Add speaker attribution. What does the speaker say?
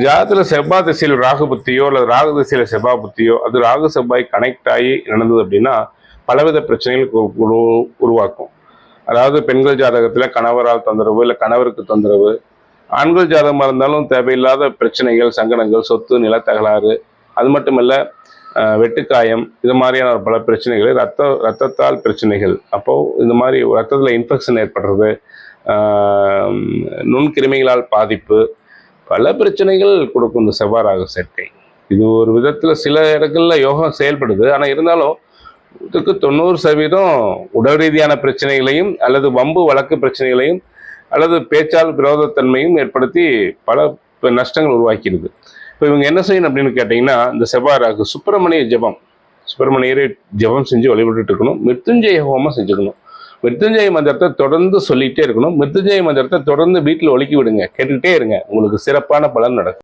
Speaker 1: ஜாதத்தில் செவ்வாய் திசையில் ராகு புத்தியோ அல்லது ராகு திசையில் செவ்வாய் புத்தியோ அது ராகு செவ்வாய் கனெக்ட் ஆகி நடந்தது அப்படின்னா பலவித பிரச்சனைகள் உரு- உருவாக்கும். அதாவது பெண்கள் ஜாதகத்தில் கணவரால் தொந்தரவு இல்லை கணவருக்கு தொந்தரவு. ஆண்கள் ஜாதகமாக இருந்தாலும் தேவையில்லாத பிரச்சனைகள் சங்கடங்கள் சொத்து நிலத்தகராறு அது மட்டுமல்ல இல்லை வெட்டுக்காயம் இது மாதிரியான பல பிரச்சனைகள் ரத்த ரத்தத்தால் பிரச்சனைகள். அப்போது இந்த மாதிரி ரத்தத்தில் இன்ஃபெக்ஷன் ஏற்படுறது நுண்கிருமிகளால் பாதிப்பு பல பிரச்சனைகள் கொடுக்கும் இந்த செவ்வாய் ராகு சேர்க்கை. இது ஒரு விதத்தில் சில இடங்களில் யோகம் செயல்படுது. ஆனால் இருந்தாலும் இதுக்கு தொண்ணூறு சதவீதம் உடல் ரீதியான பிரச்சனைகளையும் அல்லது வம்பு வழக்கு பிரச்சனைகளையும் அல்லது பேச்சால் விரோதத்தன்மையும் ஏற்படுத்தி பல நஷ்டங்கள் உருவாக்கிடுது. இப்போ இவங்க என்ன செய்யணும் அப்படின்னு கேட்டிங்கன்னா இந்த செவ்வாய் ராகு சுப்பிரமணிய ஜெபம். சுப்பிரமணியரை ஜெபம் செஞ்சு வழிபட்டுட்டு இருக்கணும். மிருத்துஞ்சய ஹோமம் செஞ்சுக்கணும். மிருத்துஞ்சய மந்திரத்தை தொடர்ந்து சொல்லிகிட்டே இருக்கணும். மிருத்துஞ்சய மந்திரத்தை தொடர்ந்து வீட்டில் ஒழுக்கி விடுங்க. கேட்டுக்கிட்டே இருங்க. உங்களுக்கு சிறப்பான பலன் நடக்கும்.